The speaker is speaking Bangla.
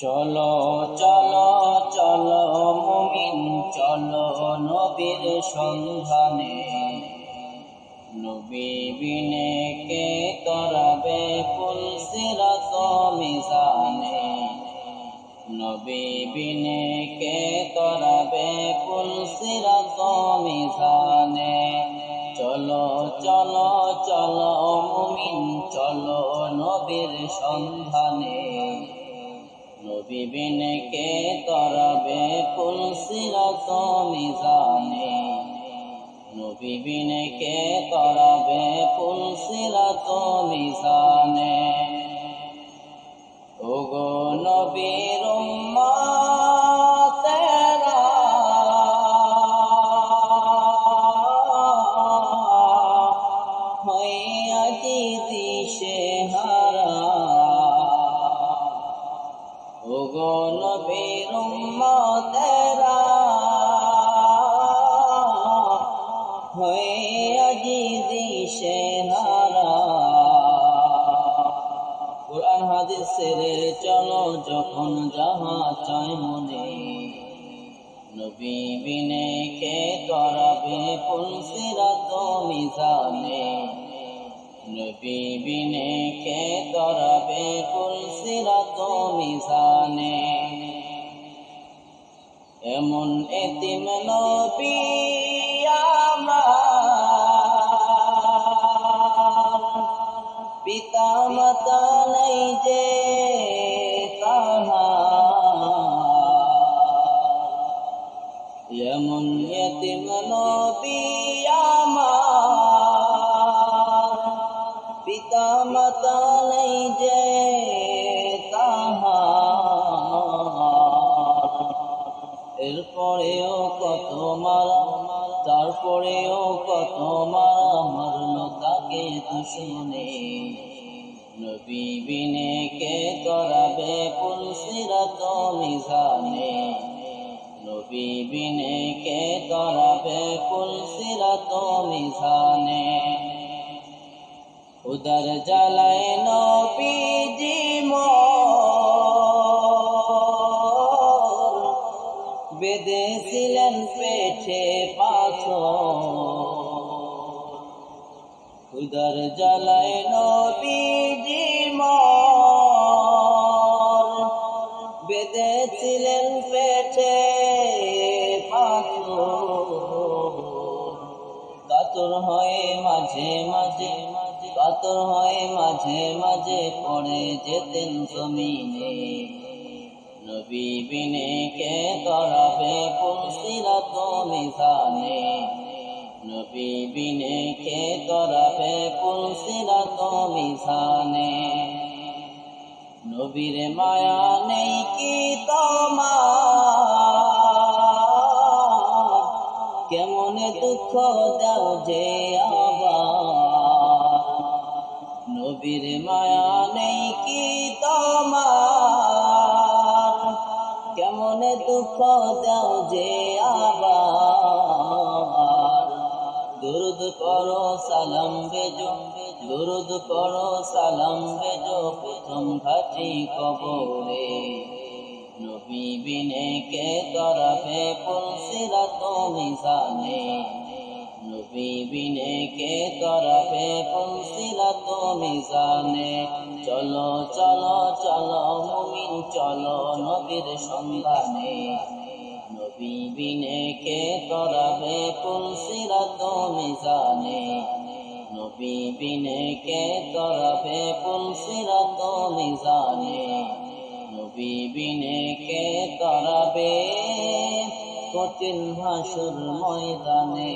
চলো চলো চলো মুমিন, চলো নবীর সন্ধানে। নবী বিনে কে তরাবে ফুল সিরাত মিজানে। নবী বিনে কে তরাবে ফুল সিরাত মিজানে। চলো চলো চলো মুমিন, চলো নবীর সন্ধানে। নবী তরবে কে তরাবে ফুল সিরাত মিজানে। তরাবে ফুল সিরাত মিজানে। ওগো নবীর নবীর উম্মতেরা হইয়া কি দিশে হারা কোরআন হাদিস ছেড়ে চলো যখন যাহা চাই মনে। নবী কে করাবে পুলসিরাত মিজানে। নবী বিনে কে করাবে পুলসিরাত মিজানে? এমন এতিম নবী পিতা মাতা এরপরেও কত মারা, তারপরেও কত মারা মারল তাকে দুশ্মনে নবী বিনে কে করাবে পুলসিরাত মিজানে? নবী বিনে কে করাবে পুলসিরাত মিজানে? উদার জ্বালায় নবীজি উদার জ্বালায় নবীজি মোর। বেঁধেছিলেন পেটে কাতর হয়ে মাঝে মাঝে কাতর হয়ে মাঝে মাঝে পড়ে যেতেন জমিনে। নবী বিনে কে করাবে পুলসিরাত মিজানে নবী বিনে কে করাবে পুলসিরাত মিজানে নবীর মায়া নেই কি তোমার? কেমন দুঃখ দাও যে আবার? নবীর মায়া নেই কি তোমার? দুঃখ দাও যে আবার। দুরুদ করো সালাম বেজো। দুরুদ করো সালাম বেজো। প্রথম ঘাটি কবরে। নবী বিনে কে তরাবে পুলসিরাত মিজানে নবী বিনে কে তরাবে পুলসিরাত মিজানে চলো চলো চলো, মুমিন, চলো, নবীর সন্ধানে। নবী কে তরাবে পুলসিরাত মিজানে নবী বিনে কে তরাবে পুলসিরাত মিজানে নবী বিনে তরাবে কঠিন হাসুর ময়দানে।